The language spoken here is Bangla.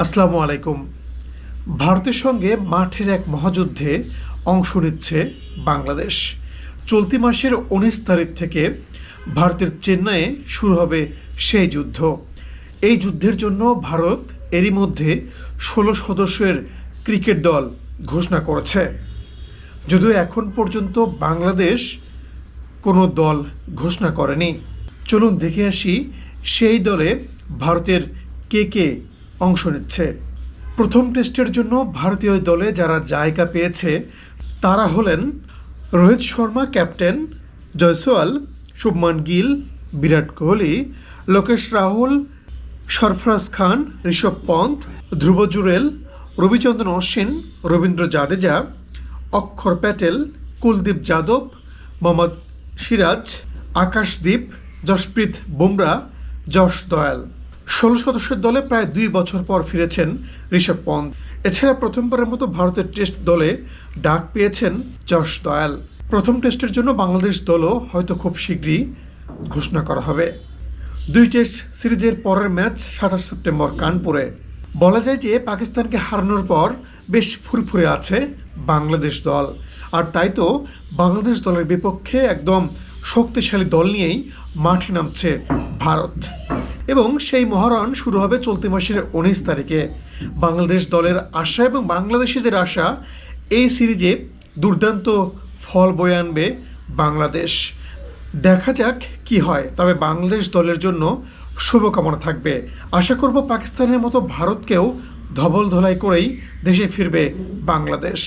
আসসালামু আলাইকুম। ভারতের সঙ্গে মাঠের এক মহাযুদ্ধে অংশ নিচ্ছে বাংলাদেশ। চলতি মাসের উনিশ তারিখ থেকে ভারতের চেন্নাইয়ে শুরু হবে সেই যুদ্ধ। এই যুদ্ধের জন্য ভারত এরই মধ্যে ষোলো সদস্যের ক্রিকেট দল ঘোষণা করেছে। যদিও এখন পর্যন্ত বাংলাদেশ কোনো দল ঘোষণা করেনি। চলুন দেখে আসি সেই দলে ভারতের কে কে অংশ নিচ্ছে। প্রথম টেস্টের জন্য ভারতীয় দলে যারা জায়গা পেয়েছে, তারা হলেন রোহিত শর্মা ক্যাপ্টেন, জয়সওয়াল, শুভমান গিল, বিরাট কোহলি, লোকেশ রাহুল, সরফরাজ খান, ঋষভ পন্থ, ধ্রুব জুরেল রবিচন্দ্রন অশ্বিন, রবীন্দ্র জাডেজা, অক্ষর প্যাটেল, কুলদীপ যাদব, মোহাম্মদ সিরাজ, আকাশদীপ, যশপ্রীত বুমরা, যশ দয়াল। ষোলো সদস্যের দলে প্রায় দুই বছর পর ফিরেছেন ঋষভ পন্থ। এছাড়া প্রথমবারের মতো ভারতের টেস্ট দলে ডাক পেয়েছেন যশ দয়াল। প্রথম টেস্টের জন্য বাংলাদেশ দলও হয়তো খুব শীঘ্রই ঘোষণা করা হবে। দুই টেস্ট সিরিজের পরের ম্যাচ সাতাশ সেপ্টেম্বর কানপুরে। বলা যায় যে পাকিস্তানকে হারানোর পর বেশ ফুরফুরে আছে বাংলাদেশ দল। আর তাই তো বাংলাদেশ দলের বিপক্ষে একদম শক্তিশালী দল নিয়েই মাঠে নামছে ভারত। এবং সেই মহারণ শুরু হবে চলতি মাসের উনিশ তারিখে। বাংলাদেশ দলের আশা এবং বাংলাদেশিদের আশা, এই সিরিজে দুর্দান্ত ফল বয়ে আনবে বাংলাদেশ। দেখা যাক কি হয়, তবে বাংলাদেশ দলের জন্য শুভকামনা থাকবে। আশা করব পাকিস্তানের মতো ভারতকেও ধবল ধলাই করেই দেশে ফিরবে বাংলাদেশ।